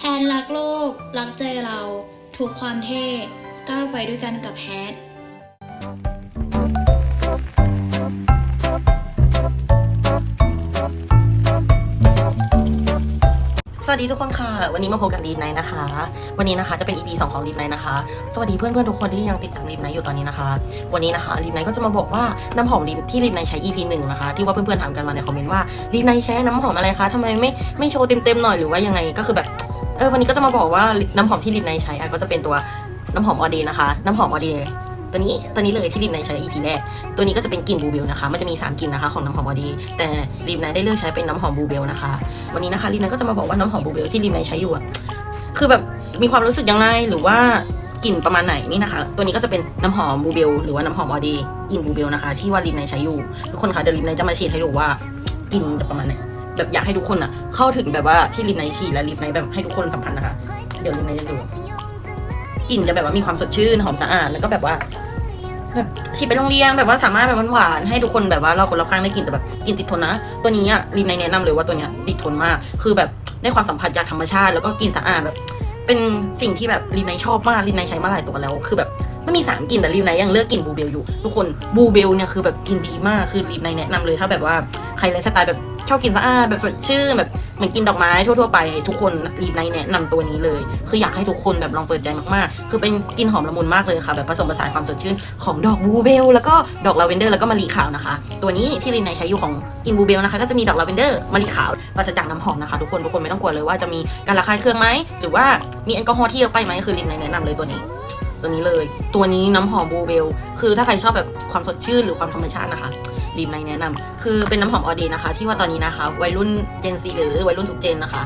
แฮนรักโลก รักใจเราทุกความเท่ ก้าวไปด้วยกันกับแฮทสวัสดีทุกคนค่ะ วันนี้มาพบกับลีฟไนนะคะ วันนี้นะคะจะเป็น EP 2 ของลีฟไนนะคะ สวัสดีเพื่อนๆทุกคนที่ยังติดตามลีฟไนอยู่ตอนนี้นะคะ วันนี้นะคะลีฟไนก็จะมาบอกว่าน้ำหอมลีฟที่ลีฟไนใช้ EP หนึ่งนะคะที่ว่าเพื่อนๆถามกันมาในคอมเมนต์ว่าลีฟไนใช้น้ำหอมอะไรคะทำไมไม่ไม่โชว์เต็มๆหน่อยหรือว่ายังไงก็คือแบบ เออวันนี้ก็จะมาบอกว่าน้ำหอมที่ลีฟไนใช้อะก็จะเป็นตัวน้ำหอมออเดนะคะ น้ำหอมออเดตัวนี้ตัวนี้เลยที่ลีฟไนใช้ EP แรกตัวนี้ก็จะเป็นกลิ่นบูเบลนะคะมันจะมี3กลิ่นนะคะของน้ำหอมออเดแต่ลีฟไนได้เลือกใช้เป็นน้ำหอมบูเบลนะคะ วันนี้นะคะลีฟไนก็จะมาบอกว่าน้ำหอมบูเบลที่ลีฟไนใช้อยู่อะคือแบบมีความรู้สึกยังไงหรือว่ากลิ่นประมาณไหนนี่นะคะ ตัวนี้ก็จะเป็นน้ำหอมบูเบลหรือว่าน้ำหอมออเดกลิ่นบูเบลนะคะ ที่ว่าลีฟไนใช้อยู่ทุกคนคะเดี๋ยวลีฟไนจะมาฉีดให้ดูว่ากลิ่นจะประมาณไหน แบบอยากให้ทุกคนอะเข้าถึงแบบว่าที่ลีฟไนท์ฉีดและลีฟไนท์แบบให้ทุกคนสัมผัสนะคะ เดี๋ยวลีฟไนท์จะดูกลิ่นจะแบบว่ามีความสดชื่นหอมสะอาดแล้วก็แบบว่าแบบฉีดไปโรงเรียนแบบว่าสามารถแบบหวานๆให้ทุกคนแบบว่าเราคนรอบข้างได้กลินแต่แบบกลินติดทนนะ ตัวนี้อะรีมในแนะนำเลยว่าตัวเนี้ยติดทนมาก คือแบบได้ความสัมผัสจากธรรมชาติ แล้วก็กลินสะอาดแบบ เป็นสิ่งที่แบบรีมในชอบมากรีมในใช้มาหลายตัวแล้ว คือแบบ ไม่มีสามกลิ่นแต่รีมในยังเลือกกลิ่นบูเบลอยู่ ทุกคนบูเบลเนี่ยคือแบบกลิ่นดีมากคือรีมในแนะนำเลยถ้าแบบว่าใครไลฟ์สไตล์แบบชอบกินสะอาดแบบสดชื่นแบบเหมือนกินดอกไม้ทั่วๆไป ทุกคนรีมในแนะนำตัวนี้เลย คืออยากให้ทุกคนแบบลองเปิดใจมากๆ คือเป็นกลิ่นหอมละมุนมากเลยค่ะ แบบผสมผสานความสดชื่นของดอกบูเบล แล้วก็ดอกลาเวนเดอร์แล้วก็มะลิขาวนะคะ ตัวนี้ที่ลินไนใช้อยู่ของกินบูเบลนะคะก็จะมีดอกลาเวนเดอร์มะลิขาวปราศจากน้ำหอมนะคะ ทุกคนทุกคนไม่ต้องกลัวเลยว่าจะมีการระคายเคืองไหมหรือว่ามีแอลกอฮอล์ที่เยอะไปไหมคือลินไนแนะนำเลยตัวนี้ ตัวนี้เลย ตัวนี้น้ำหอมบูเบล คือถ้าใครชอบแบบความสดชื่นหรือความธรรมชาตินะคะลินไนแนะนำคือเป็นน้ำหอมออเดนะคะ ที่ว่าตอนนี้นะคะ วัยรุ่นเจนซีหรือวัยรุ่นทุกเจนนะคะ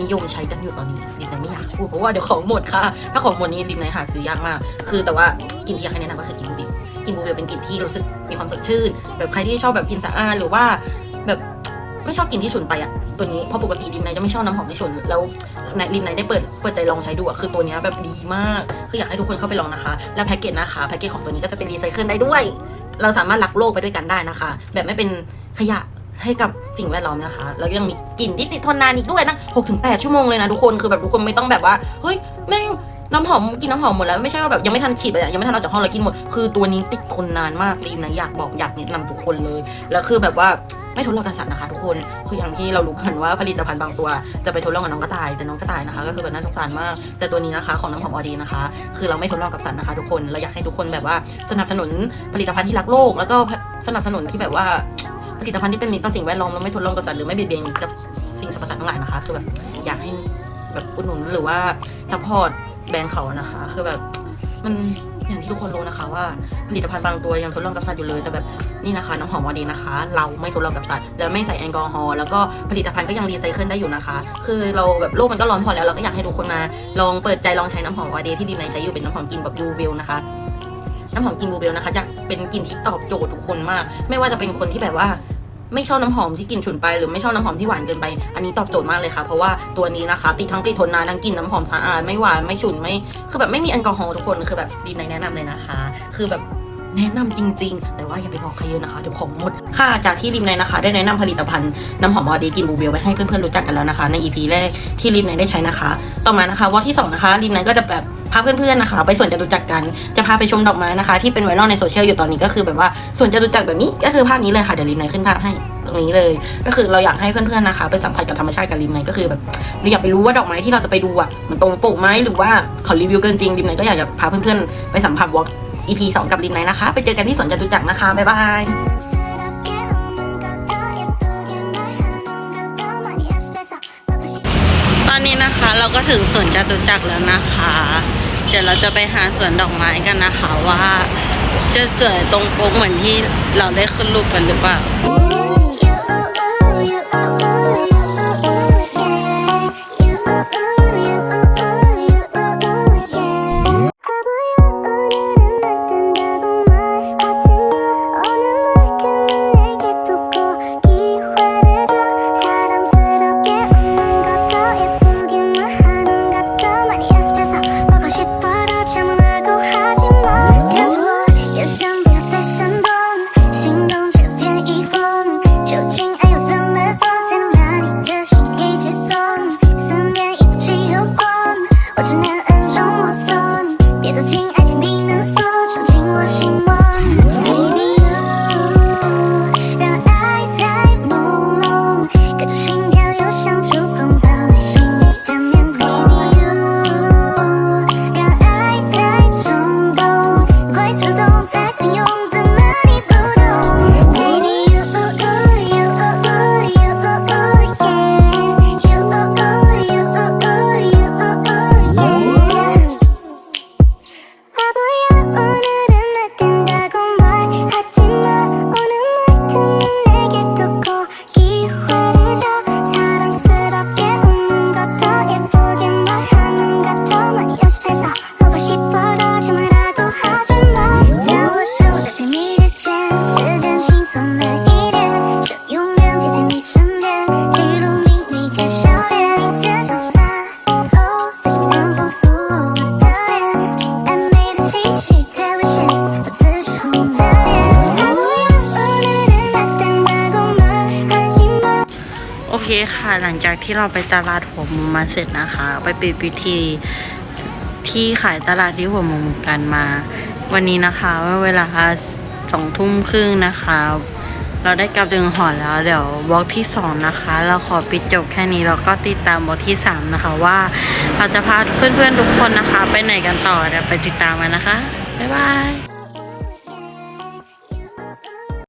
นิยมใช้กันอยู่ตอนนี้ลินไนไม่อยากพูดเพราะว่าเดี๋ยวของหมดค่ะ ถ้าของหมดนี้ลินไนหาซื้อยากมาก คือแต่ว่ากลิ่นที่อยากให้แนะนำก็คือกลิ่นบูเบลกลิ่นบูเบลเป็นกลิ่นที่รู้สึกมีความสดชื่น แบบใครที่ชอบแบบกลิ่นสะอาดหรือว่าแบบ ไม่ชอบกลิ่นที่ฉุนไปอะตัวนี้เพราะปกติลินไนจะไม่ชอบน้ำหอมที่ฉุนแล้วลินไนได้เปิดเปิดใจลองใช้ดูอะคือตัวนี้แบบดีมากคืออยากให้ทุกคนเข้าไปลองนะคะ แล้วแพ็กเกจนะคะแพ็กเกจของตัวนี้ก็จะเป็นรีไซเคิลได้ด้วย เราสามารถรักโลกไปด้วยกันได้นะคะ แบบไม่เป็นขยะให้กับสิ่งแวดล้อมนะคะ แล้วยังมีกลิ่นที่ติดทนนานอีกด้วยนะ6ถึง8ชั่วโมงเลยนะทุกคน คือแบบทุกคนไม่ต้องแบบว่า เฮ้ย แม่งน้ำหอมกินน้ำหอมหมดแล้วไม่ใช่ว่าแบบยังไม่ทันฉีดเลยยังไม่ทันออกจากห้องเลยกินหมด คือตัวนี้ติดทนนานมากรีมนะอยากบอกอยากแนะนำทุกคนเลย แล้วคือแบบว่า ไม่ทดลองกับสัตว์นะคะทุกคนคืออย่างที่เรารู้กันว่าผลิตภัณฑ์บางตัวจะไปทดลองกับน้องกระต่ายแต่น้องกระต่ายนะคะ ก็คือแบบน่าสงสารมาก แต่ตัวนี้นะคะของน้ำหอมออดีนะคะ คือเราไม่ทดลองกับสัตว์นะคะ ทุกคนเราอยากให้ทุกคนแบบว่าสนับสนุนผลิตภัณฑ์ที่รักโลก แล้วก็สนับสนุนที่แบบว่าผลิตภัณฑ์ที่เป็นมิตรต่อสิ่งแวดล้อมแล้วไม่ทดลองกับสัตว์หรือไม่เบียดเบียนกับสิ่งสรรพสัตว์ทั้งหลายนะคะคือแบบอยากให้แบบอุดหนุนหรือว่าซัพพอร์ตแบรนด์เขานะคะ คือแบบมัน อย่างที่ทุกคนรู้นะคะว่าผลิตภัณฑ์บางตัวยังทดลองกับสัตว์อยู่เลยแต่แบบนี่นะคะน้ำหอมวาดีนะคะ เราไม่ทดลองกับสัตว์แล้วไม่ใส่แอลกอฮอล์แล้วก็ผลิตภัณฑ์ก็ยังรีไซเคิลได้อยู่นะคะ คือเราแบบโลกมันก็ร้อนพอแล้วเราก็อยากให้ทุกคนมาลองเปิดใจลองใช้น้ำหอมวาดีที่ดีในใช้อยู่เป็นน้ำหอมกลินแบบยูเวลนะคะน้ำหอมกลินบูเบลนะคะอยากเป็นกลิ่นที่ตอบโจทย์ทุกคนมาก ไม่ว่าจะเป็นคนที่แบบว่า ไม่ชอบน้ำหอมที่กลิ่นฉุนไปหรือไม่ชอบน้ำหอมที่หวานเกินไป อันนี้ตอบโจทย์มากเลยค่ะ เพราะว่าตัวนี้นะคะ ติดทั้งติดทนนานทั้งกลิ่นน้ำหอมสะอาดไม่หวานไม่ฉุนไม่คือแบบไม่มีแอลกอฮอล์ทุกคนคือแบบดีในแนะนำเลยนะคะ คือแบบแนะนำจริง ๆ แต่ว่าอย่าไปบอกใครเยอะนะคะเดี๋ยวของหมด ค่ะจากที่ริมในนะคะ ได้แนะนำผลิตภัณฑ์น้ำหอมออดีกลินบูเบลไว้ให้เพื่อนๆรู้จักกันแล้วนะคะ ใน EP แรกที่ริมในได้ใช้นะคะ ต่อมานะคะวอที่สองนะคะริมในก็จะแบบ พาเพื่อนๆนะคะ ไปสวนจตุจักรกันจะพาไปชมดอกไม้นะคะ ที่เป็นไวรัลในโซเชียลอยู่ตอนนี้ก็คือแบบว่าสวนจตุจักรแบบนี้ก็คือภาพนี้เลยค่ะเดี๋ยวริมในขึ้นภาพให้ตรงนี้เลย ก็คือเราอยากให้เพื่อนๆนะคะ ไปสัมผัสกับธรรมชาติกับริมในก็คือแบบเราอยากไปรู้ว่าดอกไม้ที่เราจะไปดูอะมันตรงปกไหมหรือว่าเขารีวิวเกินจริงริมในก็อยากจะพาเพื่อนๆไปสัมผัสวอล์ก EP 2 กับริมในนะคะ ไปเจอกันที่สวนจตุจักรนะคะบ๊ายบาย อนนี้นะคะ เราก็ถึงสวนจตุจักรแล้วนะคะ เดี๋ยวเราจะไปหาสวนดอกไม้กันนะคะว่า จะสวยตรงปกเหมือนที่เราได้ขึ้นรูปกันหรือเปล่า หลังจากที่เราไปตลาดหัวมุมมาเสร็จนะคะ ไปปิดพิธีที่ขายตลาดที่หัวมุมกันมา วันนี้นะคะเวลาสองทุ่มครึ่งนะคะ เราได้กลับถึงหอแล้ว เดี๋ยวบล็อกที่สองนะคะ เราขอปิดจบแค่นี้แล้วก็ติดตามบล็อกที่สามนะคะว่าเราจะพาเพื่อนๆทุกคนนะคะ ไปไหนกันต่อเดี๋ยวไปติดตามกันนะคะบ๊ายบาย